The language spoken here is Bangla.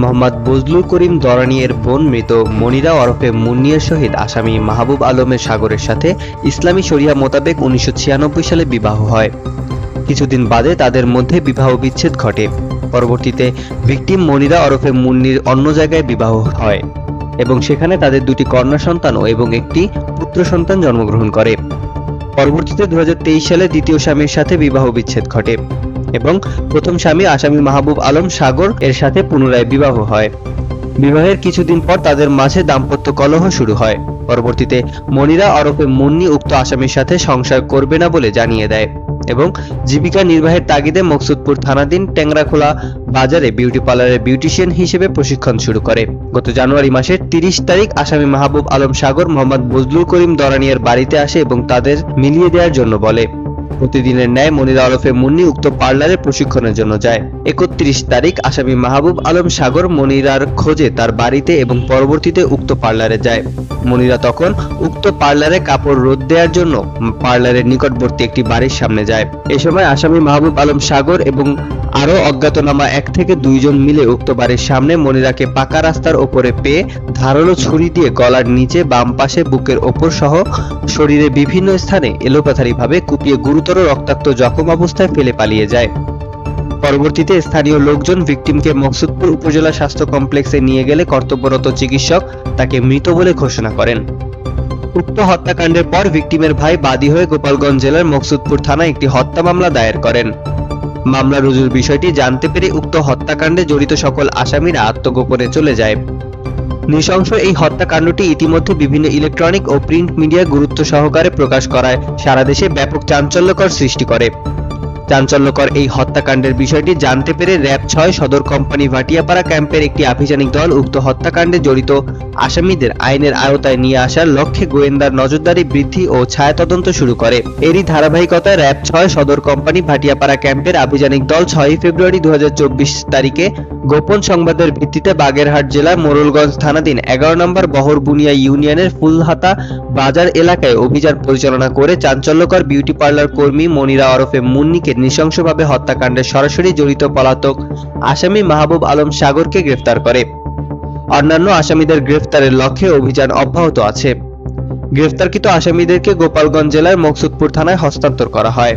মোহাম্মদ বজলুল করিম দরানি এর বোন মৃত মনিরা ওরফে মুন্নিয়ের সহিত আসামি মাহবুব আলমের সাগরের সাথে ইসলামী শরিয়া মোতাবেক উনিশশো সালে বিবাহ হয়। কিছুদিন বাদে তাদের মধ্যে বিবাহ বিচ্ছেদ ঘটে। পরবর্তীতে ভিকটিম মনিরা ওরফে মুন্নির অন্য জায়গায় বিবাহ হয় এবং সেখানে তাদের দুটি কন্যা সন্তান এবং একটি পুত্র সন্তান জন্মগ্রহণ করে। পরবর্তীতে দু হাজার তেইশ সালে দ্বিতীয় স্বামীর সাথে বিবাহ বিচ্ছেদ ঘটে। এবং প্রথম স্বামী আসামি মাহবুব আলম সাগর এর সাথে পুনরায় বিবাহ হয়। বিবাহের কিছুদিন পর তাদের মাঝে দাম্পত্য কলহ শুরু হয়। পরবর্তীতে মনিরা ওরফে মুন্নি উক্ত আসামির সাথে সংসার করবে না বলে জানিয়ে দেয় এবং জীবিকা নির্বাহের তাগিদে মকসুদপুর থানাধীন টেংরাখোলা বাজারে বিউটি পার্লারের বিউটিশিয়ান হিসেবে প্রশিক্ষণ শুরু করে। গত জানুয়ারি মাসের তিরিশ তারিখ আসামি মাহবুব আলম সাগর মোহাম্মদ বজলুল করিম দরানিয়ার বাড়িতে আসে এবং তাদের মিলিয়ে দেওয়ার জন্য বলে। প্রতিদিনের ন্যায় মনিরা ওরফে মুন্নি উক্ত পার্লারে প্রশিক্ষণের জন্য যায়। একত্রিশ তারিখ আসামি মাহবুব আলম সাগর মনিরার খোঁজে তার বাড়িতে এবং পরবর্তীতে উক্ত পার্লারে যায়। মনিরা তখন উক্ত পার্লারে কাপড় রোদ দেওয়ার জন্য পার্লারের নিকটবর্তী একটি বাড়ির সামনে যায়। এ সময় আসামি মাহবুব আলম সাগর এবং আরও অজ্ঞাতনামা এক থেকে দুইজন মিলে উক্ত বাড়ির সামনে মনিরাকে পাকা রাস্তার ওপরে পেয়ে ধারালো ছুরি দিয়ে গলার নিচে বাম পাশে বুকের ওপর সহ শরীরে বিভিন্ন স্থানে এলোপাথারিভাবে কুপিয়ে গুরুতর রক্তাক্ত জখম অবস্থায় ফেলে পালিয়ে যায়। পরবর্তীতে স্থানীয় লোকজন ভিকটিমকে মকসুদপুর উপজেলা স্বাস্থ্য কমপ্লেক্সে নিয়ে গেলে কর্তব্যরত চিকিৎসক তাকে মৃত বলে ঘোষণা করেন। উক্ত হত্যাকাণ্ডের পর ভিকটিমের ভাই বাদী হয়ে গোপালগঞ্জ জেলার মকসুদপুর থানায় একটি হত্যা মামলা দায়ের করেন। মামলা রুজুর বিষয়টি জানতে পেরে উক্ত হত্যাকাণ্ডে জড়িত সকল আসামিরা আত্মগোপনে চলে যায়। নৃশংস এই হত্যাকাণ্ডটি ইতিমধ্যে বিভিন্ন ইলেকট্রনিক ও প্রিন্ট মিডিয়া গুরুত্ব সহকারে প্রকাশ করায়। সারা দেশে ব্যাপক চাঞ্চল্যকর সৃষ্টি করে। চাঞ্চল্যকর এই হত্যাকাণ্ডের বিষয়টি জানতে পেরে র্যাব ছয় সদর কোম্পানি ভাটিয়াপাড়া ক্যাম্পের একটি আভিযানিক দল উক্ত হত্যাকাণ্ডে জড়িত আসামিদের আইনের আওতায় নিয়ে আসার লক্ষ্যে গোয়েন্দার নজরদারি বৃদ্ধি ও ছায়া তদন্ত শুরু করে। এরই ধারাবাহিকতায় র্যাব ছয় সদর কোম্পানি ভাটিয়াপাড়া ক্যাম্পের আভিযানিক দল ছয়ই ফেব্রুয়ারি দু হাজার চব্বিশ তারিখে গোপন সংবাদের ভিত্তিতে বাগেরহাট জেলার মোরলগঞ্জ থানাধীন এগারো নম্বর বহরবুনিয়া ইউনিয়নের ফুলহাতা বাজার এলাকায় অভিযান পরিচালনা করে চাঞ্চল্যকর বিউটি পার্লার কর্মী মনিরা ওরফে মুন্নিকে নৃশংসভাবে হত্যাকাণ্ডে সরাসরি জড়িত পলাতক আসামি মাহবুব আলম সাগরকে গ্রেফতার করে। অন্যান্য আসামিদের গ্রেফতারের লক্ষ্যে অভিযান অব্যাহত আছে। গ্রেফতারকৃত আসামিদেরকে গোপালগঞ্জ জেলার মকসুদপুর থানায় হস্তান্তর করা হয়।